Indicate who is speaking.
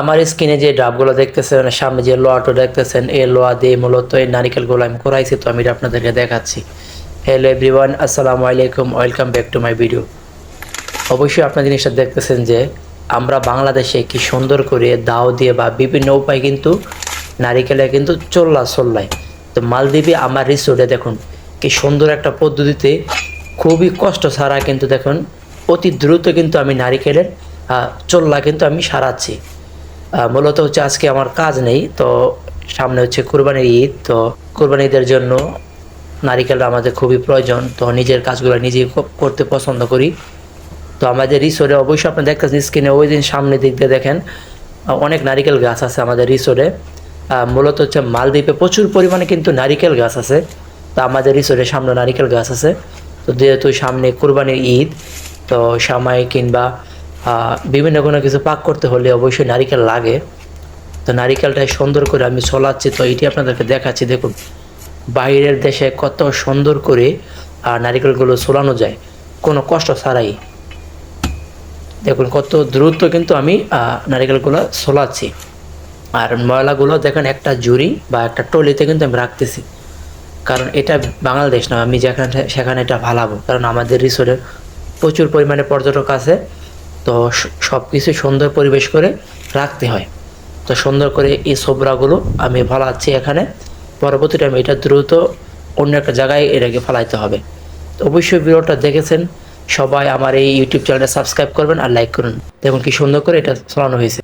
Speaker 1: আমার স্কিনে যে ডাবগুলো দেখতেছেন মানে সামনে যে লোয়াটা দেখতেছেন, এই লোয়া দিয়ে মূলত এই নারিকেলগুলো আমি করাইছি তো আমি এটা আপনাদেরকে দেখাচ্ছি। হ্যালো এভরিওয়ান আসসালামু আলাইকুম welcome back to my video অবশ্যই আপনার জিনিসটা দেখতেছেন যে, আমরা বাংলাদেশে কি সুন্দর করে দাও দিয়ে বা বিভিন্ন উপায় কিন্তু নারিকেলে কিন্তু চল্লা চল্লায়। তো মালদ্বীপে আমার রিসোর্টে দেখুন, কি সুন্দর একটা পদ্ধতিতে খুবই কষ্ট ছাড়া কিন্তু দেখুন, অতি দ্রুত কিন্তু আমি নারিকেলের চল্লা কিন্তু আমি সারাচ্ছি। মূলত হচ্ছে আজকে আমার কাজ নেই, তো সামনে হচ্ছে কুরবানির ঈদ, তো কুরবানি ঈদের জন্য নারিকেলটা আমাদের খুবই প্রয়োজন, তো নিজের কাজগুলো নিজেই করতে পছন্দ করি। তো আমাদের রিসোর্টে অবশ্যই আপনি দেখতেছেন স্ক্রিনে ওই দিন সামনে দিক দিয়ে দেখেন অনেক নারিকেল গাছ আছে আমাদের রিসোর্টে। মূলত হচ্ছে মালদ্বীপে প্রচুর পরিমাণে কিন্তু নারিকেল গাছ আছে, তো আমাদের রিসোর্টের সামনে নারিকেল গাছ আছে। তো যেহেতু সামনে কোরবানির ঈদ, তো সামাই কিংবা বিভিন্ন কোনো কিছু পাক করতে হলে অবশ্যই নারিকেল লাগে। তো নারিকেলটাই সুন্দর করে আমি চলাচ্ছি তো এটি আপনাদেরকে দেখাচ্ছি। দেখুন, বাইরের দেশে কত সুন্দর করে নারিকেলগুলো সোলানো যায়। কোনো কষ্ট ছাড়াই। দেখুন, কত দ্রুত কিন্তু আমি নারিকেলগুলো সোলাচ্ছি আর ময়লাগুলো দেখেন, একটা জুড়ি বা একটা টলিতে কিন্তু আমি রাখতেছি। কারণ এটা বাংলাদেশ না, আমি যেখানে, সেখানে এটা ভালাবো কারণ আমাদের রিসোর্টে প্রচুর পরিমাণে পর্যটক আছে। তো সব কিছু সুন্দর পরিবেশ করে রাখতে হয়। তো সুন্দর করে এই সোবরাগুলো আমি ফালাচ্ছি এখানে। পরবর্তীতে আমি এটা দ্রুত অন্য একটা জায়গায় এটাকে ফালাইতে হবে। তো অবশ্যই ভিডিওটা দেখেছেন। সবাই আমার এই ইউটিউব চ্যানেলটা সাবস্ক্রাইব করবেন আর লাইক করুন। দেখুন কি সুন্দর করে এটা চালানো হয়েছে।